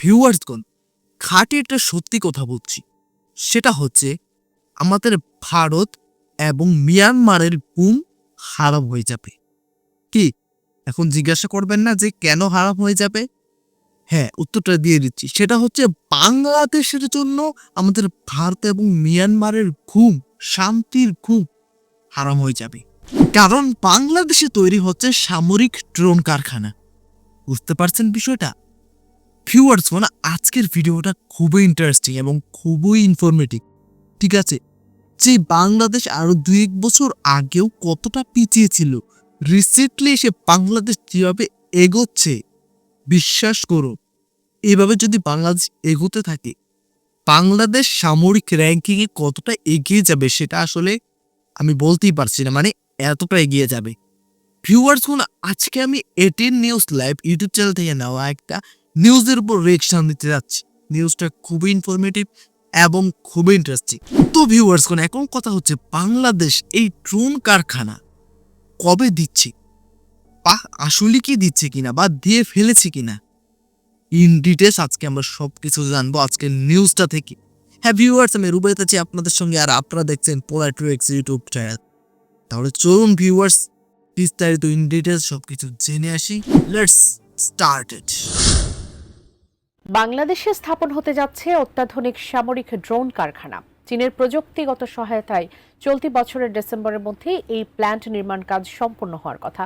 ভিউয়ার্সগণ খাঁটি একটা সত্যি কথা বলছি। সেটা হচ্ছে, আমাদের ভারত এবং মিয়ানমারের ঘুম হারাম হয়ে যাবে। কি? এখন জিজ্ঞাসা করবেন না যে কেন হারাম হয়ে যাবে? হ্যাঁ উত্তরটা দিয়ে দিচ্ছি। সেটা হচ্ছে, বাংলাদেশের জন্য আমাদের ভারত এবং মিয়ানমারের ঘুম, শান্তির ঘুম হারাম হয়ে যাবে। কারণ বাংলাদেশে তৈরি হচ্ছে সামরিক ড্রোন কারখানা। বুঝতে পারছেন বিষয়টা? ভিউয়ার্স মানে আজকের ভিডিওটা খুবই ইন্টারেস্টিং এবং খুবই ইনফরমেটিভ ঠিক আছে? যে বাংলাদেশ আরও দুই এক বছর আগেও কতটা পিছিয়ে ছিল রিসেন্টলি এসে বাংলাদেশ যেভাবে এগোচ্ছে, বিশ্বাস করো, এভাবে যদি বাংলাদেশ এগোতে থাকে, বাংলাদেশ সামরিক র্যাঙ্কিংয়ে কতটা এগিয়ে যাবে সেটা আসলে আমি বলতেই পারছি না মানে এতটা এগিয়ে যাবে। ভিউয়ার্স কোন আজকে আমি ATN news live YouTube channel থেকে নেওয়া একটা নিউজের উপর রিয়েকশন দিতে যাচ্ছি। নিউজটা খুবই ইনফরমেটিভ এবং খুবই ইন্টারেস্টিং তো ভিউয়ার্স কোন এখন কথা হচ্ছে বাংলাদেশ এই ড্রোন কারখানা কবে দিচ্ছে? বা আসলে কি দিচ্ছে কিনা বা দিয়ে ফেলেছে কিনা? ইন ডিটেলস আজকে আমরা সব কিছু জানব আজকের নিউজটা থেকে। হ্যাঁ ভিউয়ার্স আমি রুবাইত আছি আপনাদের সঙ্গে, আর আপনারা দেখছেন পোলাইট্রিক্স ইউটিউব চ্যানেল তাহলে চলুন ভিউয়ার্স বিস্তারিত ইন ডিটেলস সব কিছু জেনে আসি। লেটস স্টার্ট ইট বাংলাদেশে স্থাপন হতে যাচ্ছে অত্যাধুনিক সামরিক ড্রোন কারখানা। চীনের প্রযুক্তিগত সহায়তায় চলতি বছরের ডিসেম্বরের মধ্যে এই প্ল্যান্ট নির্মাণ কাজ সম্পন্ন হওয়ার কথা।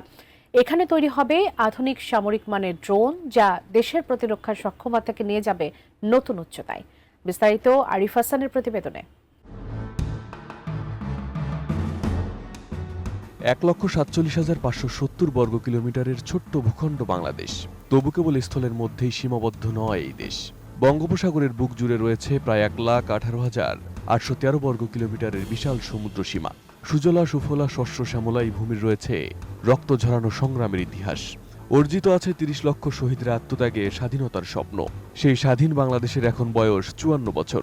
এখানে তৈরি হবে আধুনিক সামরিক মানের ড্রোন, যা দেশের প্রতিরক্ষা সক্ষমতাকে নিয়ে যাবে নতুন উচ্চতায়। বিস্তারিত আরিফ হাসানের প্রতিবেদনে। এক লক্ষ সাতচল্লিশ হাজার পাঁচশো সত্তর বর্গ কিলোমিটারের ছোট্ট ভূখণ্ড বাংলাদেশ। তবু কেবল স্থলের মধ্যেই সীমাবদ্ধ নয় এই দেশ। বঙ্গোপসাগরের বুক জুড়ে রয়েছে প্রায় এক লাখ আঠারো হাজার আটশো তেরো বর্গ কিলোমিটারের বিশাল সমুদ্র সীমা। সুজলা, সুফলা শস্য শ্যামলা এই ভূমির রয়েছে রক্ত ঝরানো সংগ্রামের ইতিহাস। অর্জিত আছে তিরিশ লক্ষ শহীদের আত্মত্যাগে স্বাধীনতার স্বপ্ন। সেই স্বাধীন বাংলাদেশের এখন বয়স চুয়ান্ন বছর।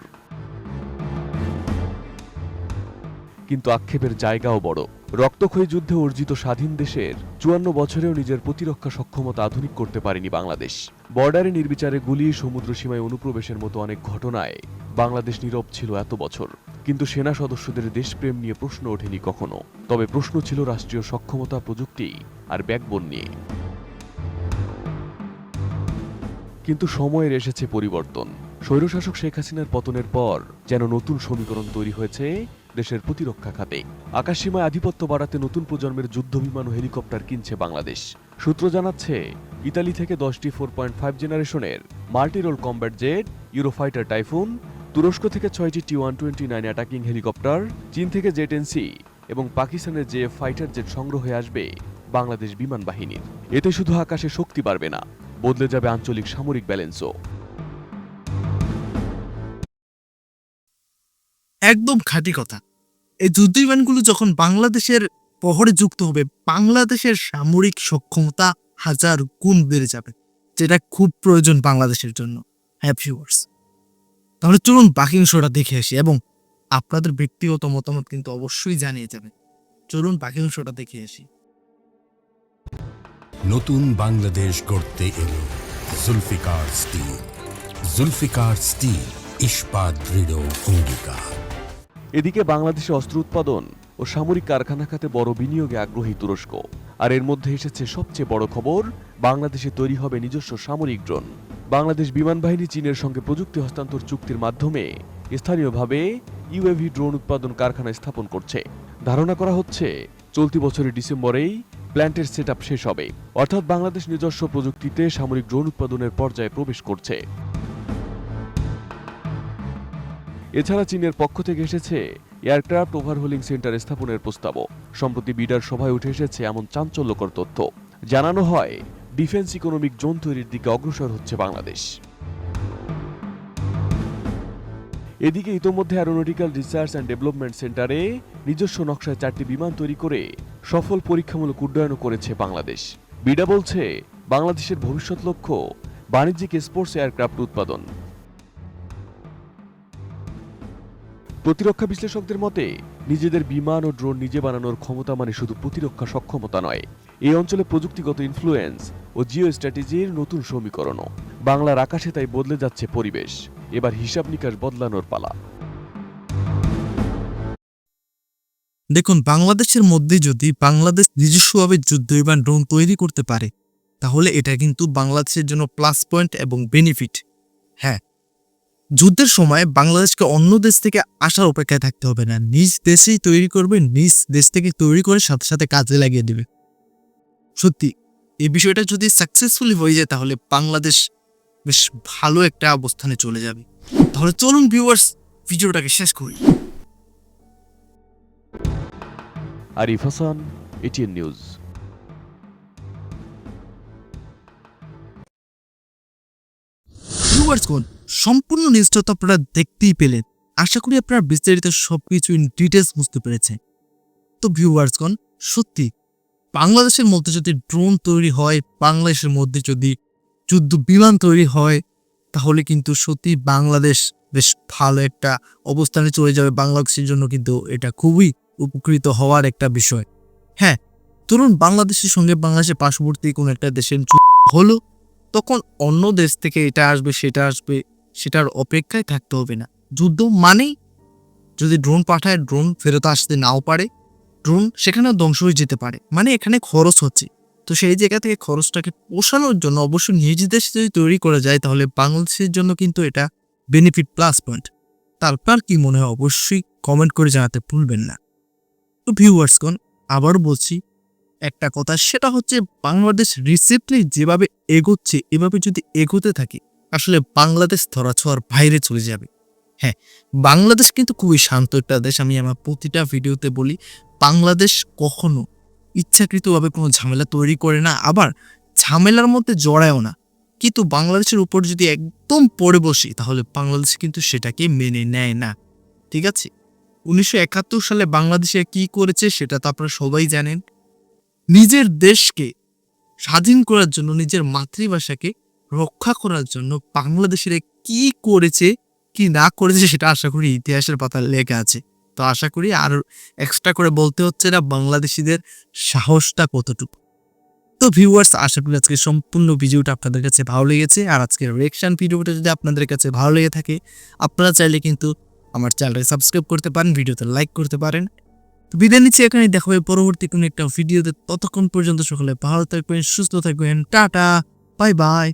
কিন্তু আক্ষেপের জায়গাও বড়। রক্তক্ষয়ী যুদ্ধে অর্জিত স্বাধীন দেশের চুয়ান্ন বছরেও নিজের প্রতিরক্ষা সক্ষমতা আধুনিক করতে পারেনি বাংলাদেশ। বর্ডারে নির্বিচারে গুলি, সমুদ্র সীমায় অনুপ্রবেশের মতো অনেক ঘটনায় বাংলাদেশ নীরব ছিল এত বছর। কিন্তু সেনা সদস্যদের দেশপ্রেম নিয়ে প্রশ্ন ওঠেনি কখনো। তবে প্রশ্ন ছিল রাষ্ট্রীয় সক্ষমতা, প্রযুক্তি আর ব্যাকবোন নিয়ে। কিন্তু সময়ের এসেছে পরিবর্তন। স্বৈরশাসক শেখ হাসিনার পতনের পর যেন নতুন সমীকরণ তৈরি হয়েছে দেশের প্রতিরক্ষা খাতে। আকাশসীমায় আধিপত্য বাড়াতে নতুন প্রজন্মের যুদ্ধবিমান ও হেলিকপ্টার কিনছে বাংলাদেশ। সূত্র জানাচ্ছে, ইতালি থেকে দশটি ফোর পয়েন্ট ফাইভ জেনারেশনের multirole combat jet, Eurofighter typhoon, তুরস্ক থেকে ছয়টি T one twenty nine attacking helicopter, চীন থেকে জেট এনসি এবং পাকিস্তানের যে ফাইটার জেট সংগ্রহ হয়ে আসবে বাংলাদেশ বিমান বাহিনীর। এতে শুধু আকাশে শক্তি বাড়বে না, বদলে যাবে আঞ্চলিক সামরিক ব্যালেন্সও। একদম খাঁটি কথা। এই যুদ্ধ বিমানগুলো যখন বাংলাদেশের পহরে যুক্ত হবে, বাংলাদেশের সামরিক সক্ষমতা হাজার গুণ বেড়ে যাবে, যেটা খুব প্রয়োজন বাংলাদেশের জন্য হ্যাঁ তাহলে চলুন বাকি অংশটা দেখে আসি এবং আপনাদের ব্যক্তিগত মতামত কিন্তু অবশ্যই জানিয়ে যাবেন। চলুন বাকি অংশটা দেখে আসি। নতুন বাংলাদেশ গড়তে এলো জুলফিকার স্টিল। জুলফিকার স্টিল, ইস্পাত দৃঢ় অঙ্গীকার এদিকে বাংলাদেশে অস্ত্র উৎপাদন ও সামরিক কারখানা খাতে বড় বিনিয়োগে আগ্রহী তুরস্ক। আর এর মধ্যে এসেছে সবচেয়ে বড় খবর, বাংলাদেশে তৈরি হবে নিজস্ব সামরিক ড্রোন। বাংলাদেশ বিমান বাহিনী চীনের সঙ্গে প্রযুক্তি হস্তান্তর চুক্তির মাধ্যমে স্থানীয়ভাবে ইউএভি ড্রোন উৎপাদন কারখানা স্থাপন করছে। ধারণা করা হচ্ছে, চলতি বছরের ডিসেম্বরেই প্ল্যান্টের সেট শেষ হবে। অর্থাৎ বাংলাদেশ নিজস্ব প্রযুক্তিতে সামরিক ড্রোন উৎপাদনের পর্যায়ে প্রবেশ করছে। এছাড়া চীনের পক্ষ থেকে এসেছে এয়ারক্রাফট ওভারহোলিং সেন্টার স্থাপনের প্রস্তাবও। সম্প্রতি বিডার সভায় উঠে এসেছে এমন চাঞ্চল্যকর তথ্য। জানানো হয়, ডিফেন্স ইকোনমিক জোন তৈরির দিকে অগ্রসর হচ্ছে বাংলাদেশ। এদিকে ইতোমধ্যে অ্যারোনটিক্যাল রিসার্চ অ্যান্ড ডেভেলপমেন্ট সেন্টারে নিজস্ব নকশায় চারটি বিমান তৈরি করে সফল পরীক্ষামূলক উড্ডয়নও করেছে বাংলাদেশ। বিডা বলছে, বাংলাদেশের ভবিষ্যৎ লক্ষ্য বাণিজ্যিক স্পোর্টস এয়ারক্রাফট উৎপাদন। প্রতিরক্ষা বিশ্লেষকদের মতে, নিজেদের বিমান ও ড্রোন নিজে বানানোর ক্ষমতা মানে শুধু প্রতিরক্ষা সক্ষমতা নয়। এই অঞ্চলে প্রযুক্তিগত ইনফ্লুয়েন্স ও জিও স্ট্র্যাটেজির নতুন সমীকরণও। বাংলার আকাশে তাই বদলে যাচ্ছে পরিবেশ। এবার হিসাব নিকাশ বদলানোর পালা। দেখুন, বাংলাদেশের মধ্যে যদি বাংলাদেশ নিজস্বভাবে যুদ্ধ বিমান ড্রোন তৈরি করতে পারে, তাহলে এটা কিন্তু বাংলাদেশের জন্য প্লাস পয়েন্ট এবং বেনিফিট হ্যাঁ যুদ্ধের সময় বাংলাদেশকে অন্য দেশ থেকে আসার অপেক্ষায় থাকতে হবে না। নিজ দেশেই তৈরি করবে, নিজ দেশ থেকে তৈরি করে সাথে সাথে কাজে লাগিয়ে দেবে। সত্যি, এই বিষয়টা যদি সাকসেসফুলি হয়ে যায় তাহলে বাংলাদেশ বেশ ভালো একটা অবস্থানে চলে যাবে। তাহলে চলুন ভিউয়ার্স ভিডিওটাকে শেষ করি। Arif Hasan, ATN news. ভিউয়ার্সগণ সম্পূর্ণ নিউজটা তো আপনারা দেখতেই পেলেন। আশা করি আপনারা বিস্তারিত সবকিছু ইন ডিটেলস বুঝতে পেরেছেন। তো ভিউয়ার্সগণ সত্যি, বাংলাদেশের মধ্যে যদি ড্রোন তৈরি হয়, বাংলাদেশের মধ্যে যদি যুদ্ধ বিমান তৈরি হয়, তাহলে কিন্তু সত্যি বাংলাদেশ বেশ ভালো একটা অবস্থানে চলে যাবে। বাংলাদেশের জন্য কিন্তু এটা খুবই উপকৃত হওয়ার একটা বিষয়। হ্যাঁ ধরুন বাংলাদেশের সঙ্গে বাংলাদেশের পার্শ্ববর্তী কোনো একটা দেশের হলো তখন অন্য দেশ থেকে এটা আসবে, সেটা আসবে, সেটার অপেক্ষায় থাকতে হবে না। যুদ্ধ মানেই যদি ড্রোন পাঠায় ড্রোন ফেরত আসতে নাও পারে ড্রোন সেখানেও ধ্বংস হয়ে যেতে পারে। মানে এখানে খরচ হচ্ছে। তো সেই জায়গা থেকে খরচটাকে পোষানোর জন্য অবশ্যই নিজ দেশে যদি তৈরি করা যায়, তাহলে বাংলাদেশের জন্য কিন্তু এটা বেনিফিট প্লাস পয়েন্ট তারপর কি মনে হয়? অবশ্যই কমেন্ট করে জানাতে ভুলবেন না। তো ভিউয়ার্সগণ আবার বলছি একটা কথা, সেটা হচ্ছে বাংলাদেশ রিসেন্টলি যেভাবে এগোচ্ছে, এভাবে যদি এগোতে থাকে, আসলে বাংলাদেশ ধরাছোঁয়ার বাইরে চলে যাবে। হ্যাঁ বাংলাদেশ কিন্তু খুবই শান্ত একটা দেশ, আমি আমার প্রতিটা ভিডিওতে বলি, বাংলাদেশ কখনো ইচ্ছাকৃতভাবে কোনো ঝামেলা তৈরি করে না, আবার ঝামেলার মধ্যে জড়ায়ও না। কিন্তু বাংলাদেশের উপর যদি একদম পড়ে বসি, তাহলে বাংলাদেশ কিন্তু সেটাকে মেনে নেয় না। ঠিক আছে? উনিশশো একাত্তর সালে বাংলাদেশে কি করেছে, সেটা তো আপনারা সবাই জানেন। নিজের দেশকে স্বাধীন করার জন্য, নিজের মাতৃভাষাকে রক্ষা করার জন্য বাংলাদেশিরা কি করেছে, কি না করেছে সেটা আশা করি ইতিহাসের পাতায় লেখা আছে। তো আশা করি আর এক্সট্রা করে বলতে হচ্ছে না, বাংলাদেশিদের সাহসটা কতটুকু। তো ভিউয়ার্স আশা করি আজকে সম্পূর্ণ ভিডিওটা আপনাদের কাছে ভালো লেগেছে। আর আজকের রিয়েকশান ভিডিওটা যদি আপনাদের কাছে ভালো লেগে থাকে, আপনারা চাইলে কিন্তু আমার চ্যানেলটাকে সাবস্ক্রাইব করতে পারেন, ভিডিওতে লাইক করতে পারেন। তো বিদায় নিচ্ছি এখানে দেখা হবে পরবর্তী কোনো একটা ভিডিওতে। ততক্ষণ পর্যন্ত সকলে ভালো থাকবেন, সুস্থ থাকবেন, টাটা, বাই বাই।